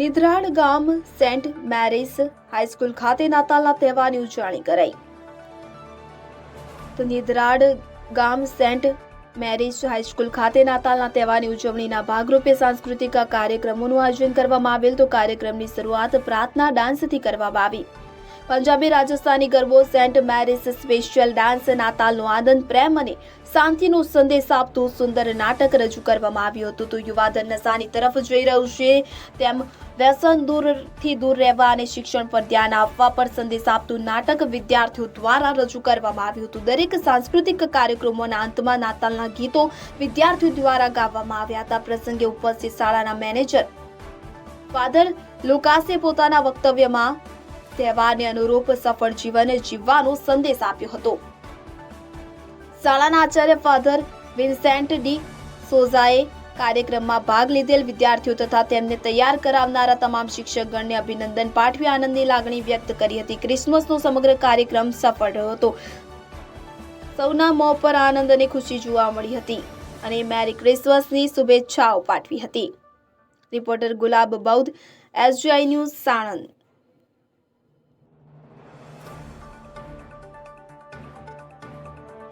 નિધરાળ ગામ Saint Mary's high school ખાતે નાતાલના તહેવારની ઉજવણી કરાઈ. તો નિધરાળ ગામ સેન્ટ મેરીસ હાઈસ્કૂલ ખાતે નાતાલના તહેવારની ઉજવણીના ભાગરૂપે સાંસ્કૃતિક કાર્યક્રમોનું આયોજન કરવામાં આવેલ. તો કાર્યક્રમની શરૂઆત પ્રાર્થના ડાન્સથી કરવામાં આવી. પંજાબી રાજસ્થાની ગરબો સેન્ટ મેરીસ સ્પેશિયલ ડાન્સ, નાતાલનો આનંદ, પ્રેમ અને શાંતિનો સંદેશ આપતું સુંદર નાટક રજૂ કરવામાં આવ્યું હતું. તો યુવાધન નશાની તરફ જઈ રહ્યું છે. તેમ વ્યસન દૂરથી દૂર રહેવા અને શિક્ષણ પર ધ્યાન આપવા પર સંદેશ આપતું નાટક વિદ્યાર્થીઓ દ્વારા રજૂ કરવામાં આવ્યું હતું. દરેક સાંસ્કૃતિક કાર્યક્રમોના અંતમાં નાતાલના ગીતો વિદ્યાર્થીઓ દ્વારા ગાવામાં આવ્યા હતા. પ્રસંગે ઉપસ્થિત શાળાના મેનેજર ફાધર લુકાસે પોતાના વક્તવ્યમાં તહેવારને અનુરૂપ સફળ જીવન જીવવાનો સંદેશ આપ્યો હતો. શાળાના આચાર્ય ફાધર વિન્સેન્ટ ડી સોઝાએ કાર્યક્રમમાં ભાગ લીધેલ વિદ્યાર્થીઓ તથા તેમને તૈયાર કરાવનારા તમામ શિક્ષકગણને અભિનંદન. પાઠવી આનંદની લાગણી વ્યક્ત કરી હતી. ક્રિસમસનો સમગ્ર કાર્યક્રમ સફળ રહ્યો હતો. સૌના મોં પર આનંદ અને ખુશી જોવા મળી હતી અને મેરી ક્રિસમસની શુભેચ્છાઓ પાઠવી હતી. રિપોર્ટર ગુલાબ બૌદ્ધ એસજીઆઈ ન્યૂઝ, સાણંદ.